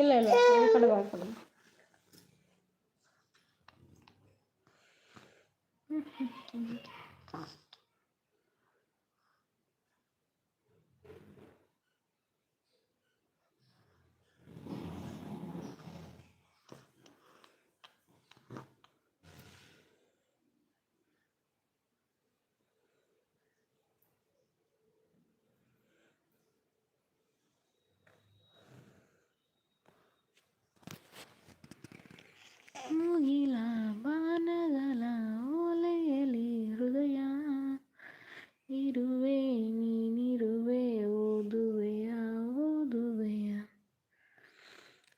ಇಲ್ಲ ಇಲ್ಲ ಮುಗಿಲ ಬಾನಗಲ ಓಲೆಯಲಿ ಹೃದಯ. ಇರುವೆ ನೀನಿರುವೆ, ಓದುವೆಯ ಓದುವೆಯ.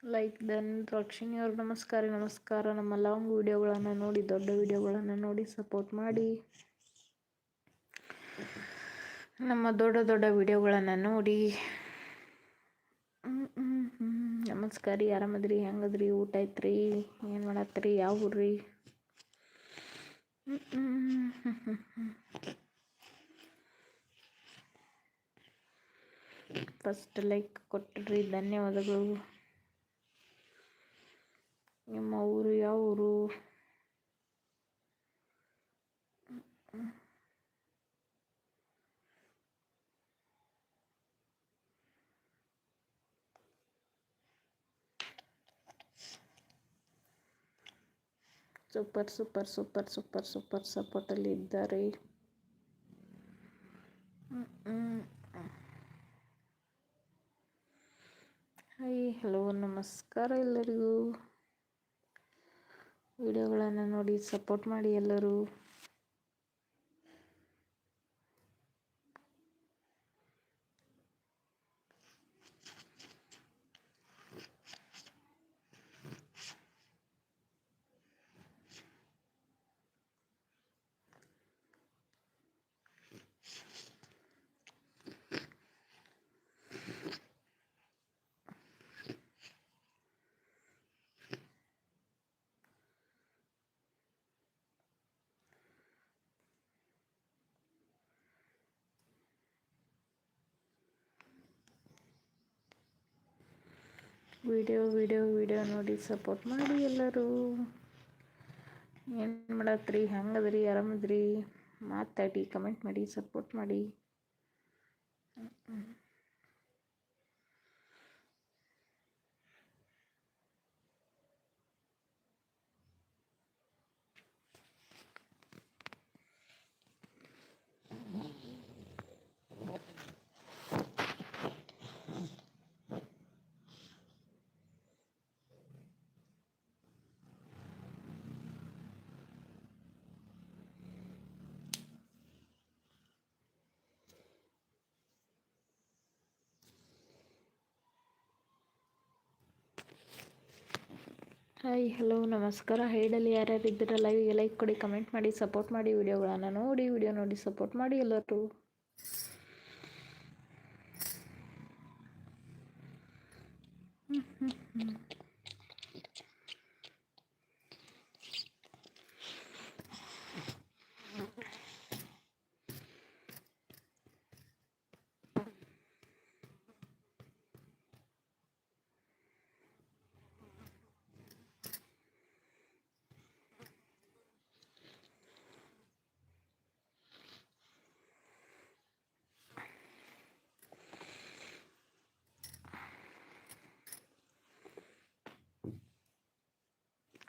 ಲೈಕ್ ದನ್ ದ್ರಾಕ್ಷಿಣಿ ಅವ್ರ ನಮಸ್ಕಾರ ನಮಸ್ಕಾರ. ನಮ್ಮ ಲಾಂಗ್ ವಿಡಿಯೋಗಳನ್ನು ನೋಡಿ, ದೊಡ್ಡ ವಿಡಿಯೋಗಳನ್ನು ನೋಡಿ ಸಪೋರ್ಟ್ ಮಾಡಿ. ನಮ್ಮ ದೊಡ್ಡ ದೊಡ್ಡ ವಿಡಿಯೋಗಳನ್ನು ನೋಡಿ. ನಮಸ್ಕಾರ ರೀ ಆರಾಮದ್ರಿ? ಹೆಂಗದ್ರಿ? ಊಟ ಐತ್ರಿ ಏನು ಮಾಡತ್ತೀರಿ ಯಾವ ಊರ್ರಿ. ಫಸ್ಟ್ ಲೈಕ್ ಕೊಟ್ಟಿರಿ ಧನ್ಯವಾದಗಳು. ನಿಮ್ಮ ಊರು, ಯಾವ ಊರು? Super super super super super ಸಪೋರ್ಟಲ್ಲಿ ಇದ್ದಾರೆ. ಹಾಯ್, ಹಲೋ, ನಮಸ್ಕಾರ ಎಲ್ಲರಿಗೂ ವಿಡಿಯೋಗಳನ್ನು ನೋಡಿ ಸಪೋರ್ಟ್ ಮಾಡಿ ಎಲ್ಲರೂ ವಿಡಿಯೋ ವಿಡಿಯೋ ವಿಡಿಯೋ ನೋಡಿ ಸಪೋರ್ಟ್ ಮಾಡಿ ಎಲ್ಲರೂ. ಏನು ಮಾಡತ್ರಿ? ಹೆಂಗದ್ರಿ? ಆರಾಮದ್ರಿ? ಮಾತಾಡಿ ಕಮೆಂಟ್ ಮಾಡಿ ಸಪೋರ್ಟ್ ಮಾಡಿ. ಹಾಯ್ ಹಲೋ ನಮಸ್ಕಾರ. ಹೇಳಲಿ ಯಾರ್ಯಾರು ಇದ್ದೀರ ಲೈವ್ಗೆ ಲೈಕ್ ಕೊಡಿ ಕಮೆಂಟ್ ಮಾಡಿ ಸಪೋರ್ಟ್ ಮಾಡಿ ವಿಡಿಯೋಗಳನ್ನು ನೋಡಿ ವಿಡಿಯೋ ನೋಡಿ ಸಪೋರ್ಟ್ ಮಾಡಿ ಎಲ್ಲರೂ.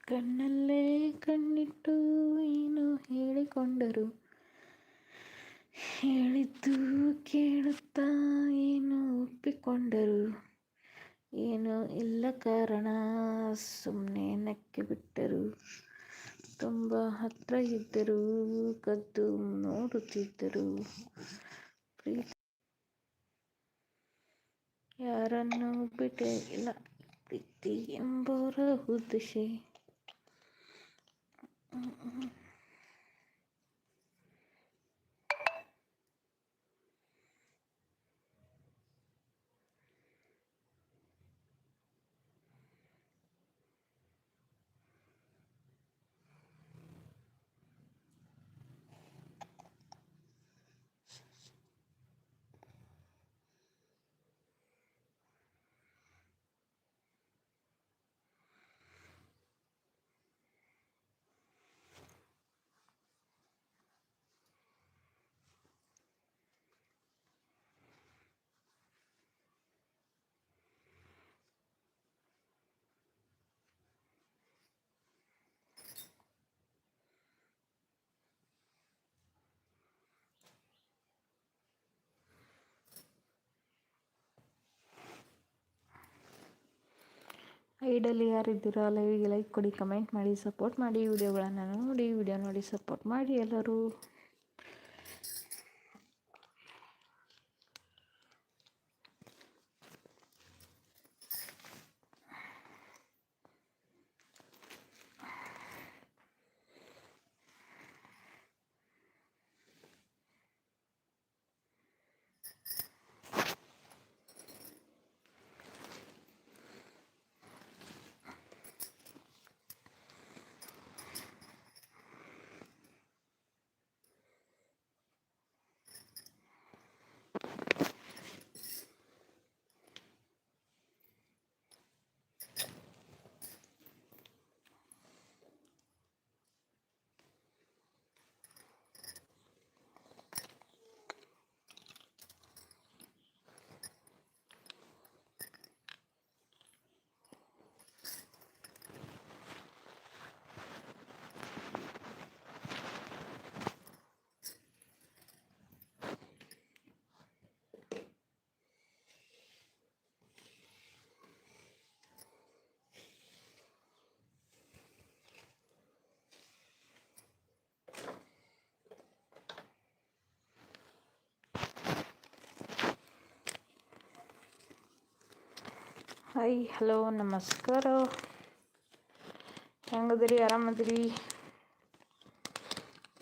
ಕಣ್ಣಲ್ಲೇ ಕಣ್ಣಿಟ್ಟು ಏನು ಹೇಳಿಕೊಂಡರು? ಹೇಳಿದ್ದು ಕೇಳುತ್ತಾ ಏನು ಒಪ್ಪಿಕೊಂಡರು? ಏನು ಇಲ್ಲ ಕಾರಣ ಸುಮ್ಮನೆ ನಕ್ಕಿ ಬಿಟ್ಟರು. ತುಂಬ ಹತ್ರ ಇದ್ದರು ಕದ್ದು ನೋಡುತ್ತಿದ್ದರು. ಪ್ರೀತಿ ಯಾರನ್ನು ಬಿಟ್ಟೇ ಇಲ್ಲ, ಪ್ರೀತಿ ಎಂಬವರ ಉದ್ದೇಶ. ಐಡಲ್ಲಿ ಯಾರಿದ್ದೀರಾ ಲೈವಿಗೆ ಲೈಕ್ ಕೊಡಿ ಕಮೆಂಟ್ ಮಾಡಿ ಸಪೋರ್ಟ್ ಮಾಡಿ ವಿಡಿಯೋಗಳನ್ನು ನೋಡಿ ವಿಡಿಯೋ ನೋಡಿ ಸಪೋರ್ಟ್ ಮಾಡಿ ಎಲ್ಲರೂ. ಹಾಯ್ ಹಲೋ ನಮಸ್ಕಾರ. ಹೆಂಗದ್ರಿ, ಆರಾಮದ್ರಿ?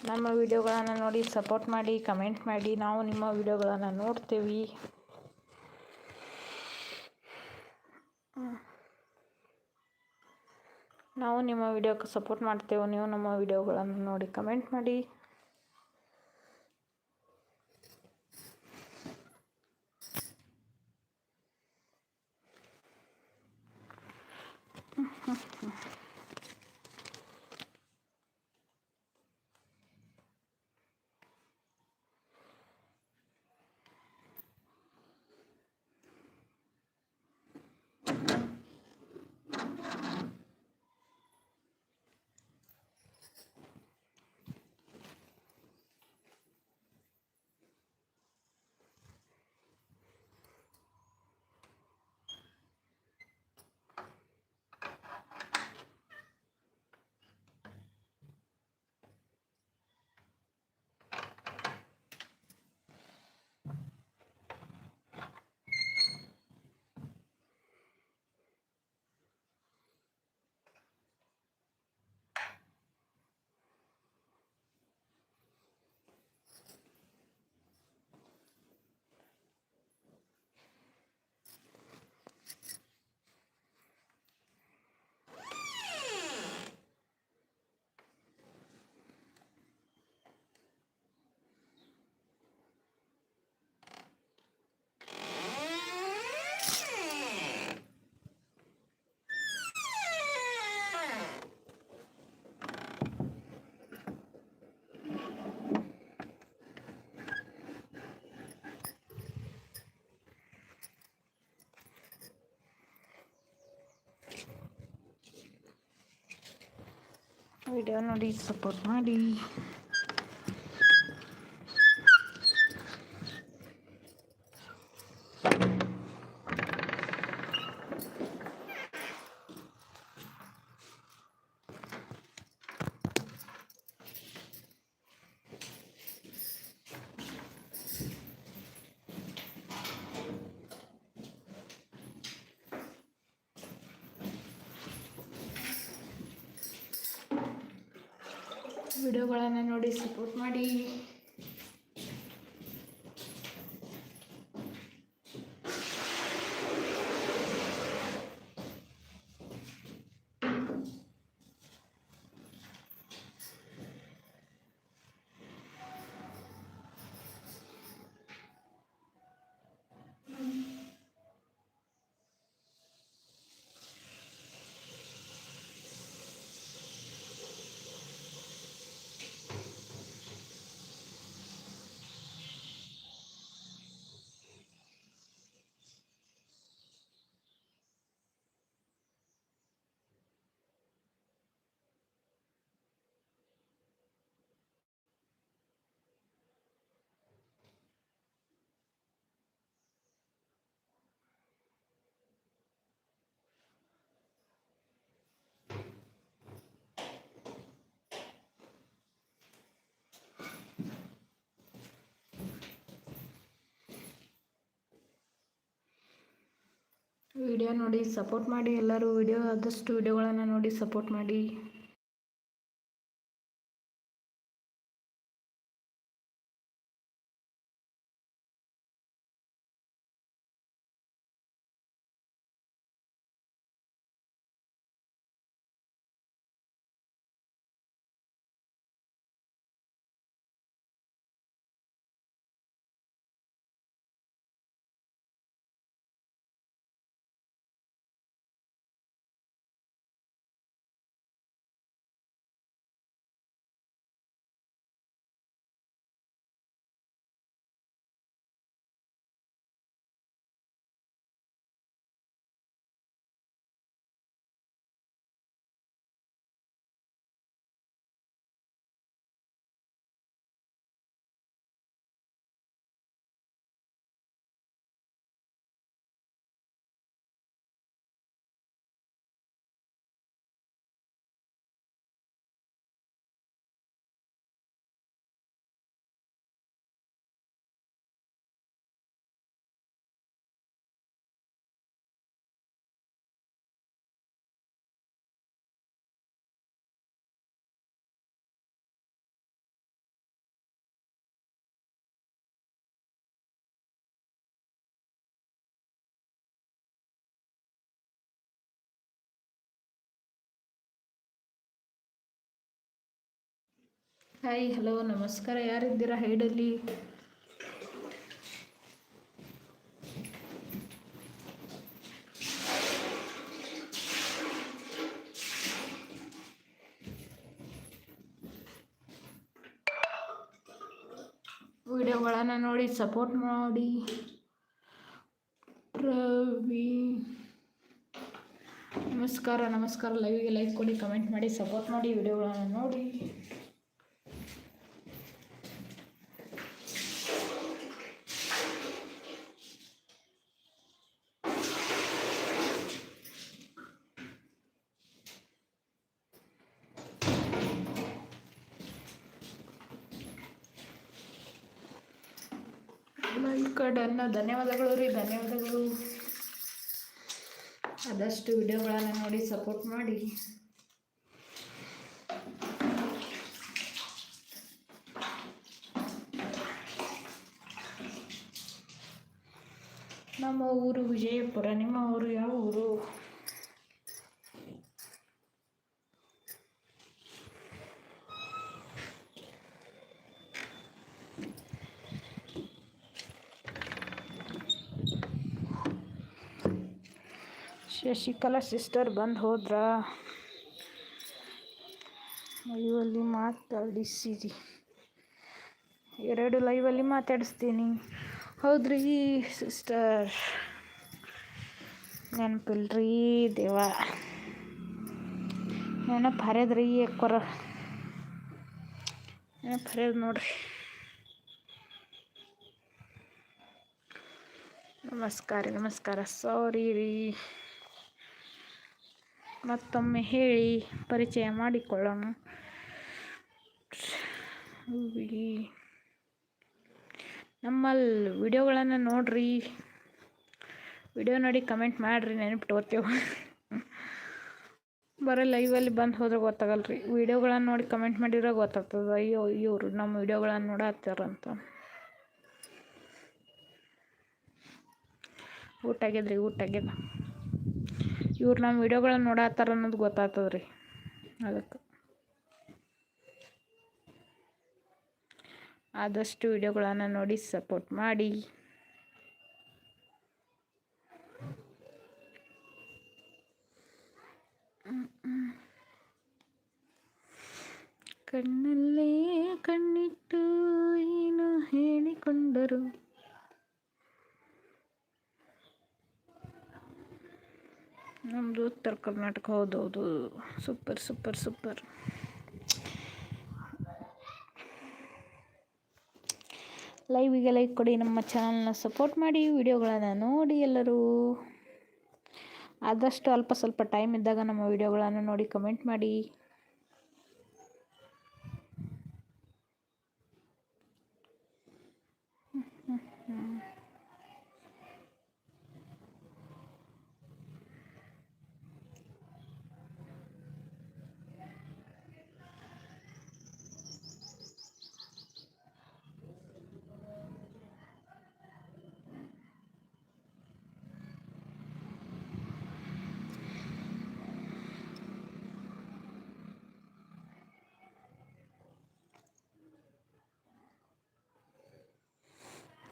ನಮ್ಮ ವಿಡಿಯೋಗಳನ್ನು ನೋಡಿ ಸಪೋರ್ಟ್ ಮಾಡಿ ಕಮೆಂಟ್ ಮಾಡಿ, ನಾವು ನಿಮ್ಮ ವಿಡಿಯೋಗಳನ್ನು ನೋಡ್ತೀವಿ. ನಾವು ನಿಮ್ಮ ವಿಡಿಯೋಕ್ಕೆ ಸಪೋರ್ಟ್ ಮಾಡ್ತೇವೆ, ನೀವು ನಮ್ಮ ವಿಡಿಯೋಗಳನ್ನು ನೋಡಿ ಕಮೆಂಟ್ ಮಾಡಿ. 嗯。ವಿಡಿಯೋ ನೋಡಿ ಸಪೋರ್ಟ್ ಮಾಡಿ. ವಿಡಿಯೋಗಳನ್ನು ನೋಡಿ ಸಪೋರ್ಟ್ ಮಾಡಿ. ವಿಡಿಯೋ ನೋಡಿ ಸಪೋರ್ಟ್ ಮಾಡಿ ಎಲ್ಲರೂ ವಿಡಿಯೋ ಆದಷ್ಟು ವಿಡಿಯೋಗಳನ್ನು ನೋಡಿ ಸಪೋರ್ಟ್ ಮಾಡಿ. ಹಾಯ್ ಹಲೋ ನಮಸ್ಕಾರ. ಯಾರಿದ್ದೀರಾ? ಹೈಡಲ್ಲಿ ವಿಡಿಯೋಗಳನ್ನು ನೋಡಿ ಸಪೋರ್ಟ್ ಮಾಡಿ. ರವಿ ನಮಸ್ಕಾರ ನಮಸ್ಕಾರ. ಲೈವಿಗೆ ಲೈಕ್ ಕೊಡಿ ಕಮೆಂಟ್ ಮಾಡಿ ಸಪೋರ್ಟ್ ಮಾಡಿ ವಿಡಿಯೋಗಳನ್ನು ನೋಡಿ. ಲೈಕ್ ಡನ್ನ ಧನ್ಯವಾದಗಳು ರೀ, ಧನ್ಯವಾದಗಳು. ಆದಷ್ಟು ವಿಡಿಯೋಗಳನ್ನು ನೋಡಿ ಸಪೋರ್ಟ್ ಮಾಡಿ. ನಮ್ಮ ಊರು ವಿಜಯಪುರ, ನಿಮ್ಮ ಊರು, ಯಾವ ಊರು? ಶಶಿಕಲಾ ಸಿಸ್ಟರ್ ಬಂದು ಹೋದ್ರ? ಲೈವಲ್ಲಿ ಮಾತಾಡಿಸಿರಿ. ಎರಡು ಲೈವಲ್ಲಿ ಮಾತಾಡಿಸ್ತೀನಿ. ಹೌದ್ರಿ ಸಿಸ್ಟರ್. ನೆನಪಿಲ್ರಿ ದೇವ. ನೆನಪು ಹರಿದ್ರಿ ಎಕ್ಕೊರ ನೆನಪು ಹರಿಯೋದು ನೋಡ್ರಿ. ನಮಸ್ಕಾರ ನಮಸ್ಕಾರ. ಸಾರಿ ರೀ. ಮತ್ತೊಮ್ಮೆ ಹೇಳಿ ಪರಿಚಯ ಮಾಡಿಕೊಳ್ಳೋಣ. ನಮ್ಮಲ್ಲಿ ವಿಡಿಯೋಗಳನ್ನು ನೋಡ್ರಿ. ವಿಡಿಯೋ ನೋಡಿ ಕಮೆಂಟ್ ಮಾಡಿರಿ ನೆನಪಿಟ್ಕೋತೇವೆ ಬರೀ ಲೈವಲ್ಲಿ ಬಂದು ಹೋದ್ರೆ ಗೊತ್ತಾಗಲ್ಲ ರೀ ವಿಡಿಯೋಗಳನ್ನು ನೋಡಿ ಕಮೆಂಟ್ ಮಾಡಿದ್ರೆ ಗೊತ್ತಾಗ್ತದೆ. ಅಯ್ಯೋ, ಇವರು ನಮ್ಮ ವಿಡಿಯೋಗಳನ್ನು ನೋಡತ್ತಾರಂತ ಊಟ ಆಗ್ಯದ್ರಿ ಊಟ ಆಗ್ಯದ ಇವ್ರು ನಮ್ಮ ವಿಡಿಯೋಗಳನ್ನು ನೋಡತ್ತಾರ ಅನ್ನೋದು ಗೊತ್ತಾಗ್ತದೆ ರೀ ಅದಕ್ಕೆ. ಆದಷ್ಟು ವಿಡಿಯೋಗಳನ್ನು ನೋಡಿ ಸಪೋರ್ಟ್ ಮಾಡಿ. ಕಣ್ಣಲ್ಲೇ ಕಣ್ಣಿಟ್ಟು ಏನು ಹೇಳಿಕೊಂಡರು? ನಮ್ಮದು ಉತ್ತರ ಕರ್ನಾಟಕ, ಹೌದು ಸೂಪರ್ ಸೂಪರ್ ಸೂಪರ್ ಲೈವಿಗೆ ಲೈಕ್ ಕೊಡಿ, ನಮ್ಮ ಚಾನಲ್ನ ಸಪೋರ್ಟ್ ಮಾಡಿ ವಿಡಿಯೋಗಳನ್ನು ನೋಡಿ ಎಲ್ಲರೂ. ಆದಷ್ಟು ಅಲ್ಪ ಸ್ವಲ್ಪ ಟೈಮ್ ಇದ್ದಾಗ ನಮ್ಮ ವಿಡಿಯೋಗಳನ್ನು ನೋಡಿ ಕಮೆಂಟ್ ಮಾಡಿ.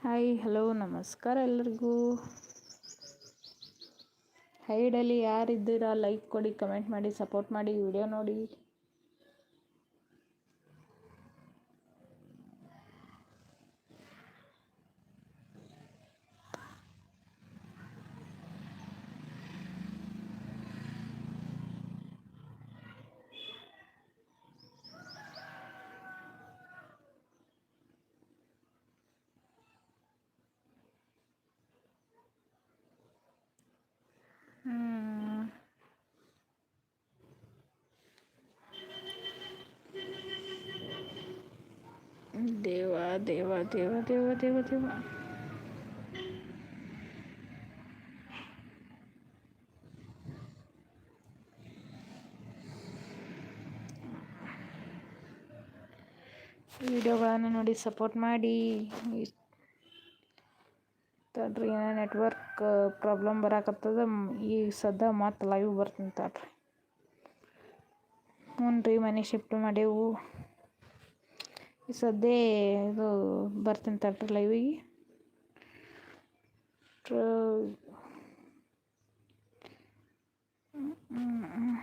ಹಾಯ್ ಹಲೋ ನಮಸ್ಕಾರ ಎಲ್ರಿಗೂ. ಹೈಡಲ್ಲಿ ಯಾರಿದ್ದೀರಾ? ಲೈಕ್ ಕೊಡಿ ಕಮೆಂಟ್ ಮಾಡಿ ಸಪೋರ್ಟ್ ಮಾಡಿ ವಿಡಿಯೋ ನೋಡಿ. ಹ್ಮ್. ದೇವ ದೇವ ದೇವ ದೇವ ದೇವ ದೇವ ವಿಡಿಯೋಗಳನ್ನು ನೋಡಿ ಸಪೋರ್ಟ್ ಮಾಡಿ ತಡ್ರಿ ಏನೋ ನೆಟ್ವರ್ಕ್ ಪ್ರಾಬ್ಲಮ್ ಬರಾಕತ್ತದ ಈಗ ಸದ್ಯ ಮತ್ತೆ ಲೈವ್ ಬರ್ತೀನಿ ತಡ್ರಿ. ಹ್ಞೂ ರೀ ಮನೆ ಶಿಫ್ಟ್ ಮಾಡೇವು ಈ ಸದ್ಯ ಇದು ಬರ್ತೀನಿ ತಡ್ರಿ ಲೈವಿಗೆ ಹ್ಮ್.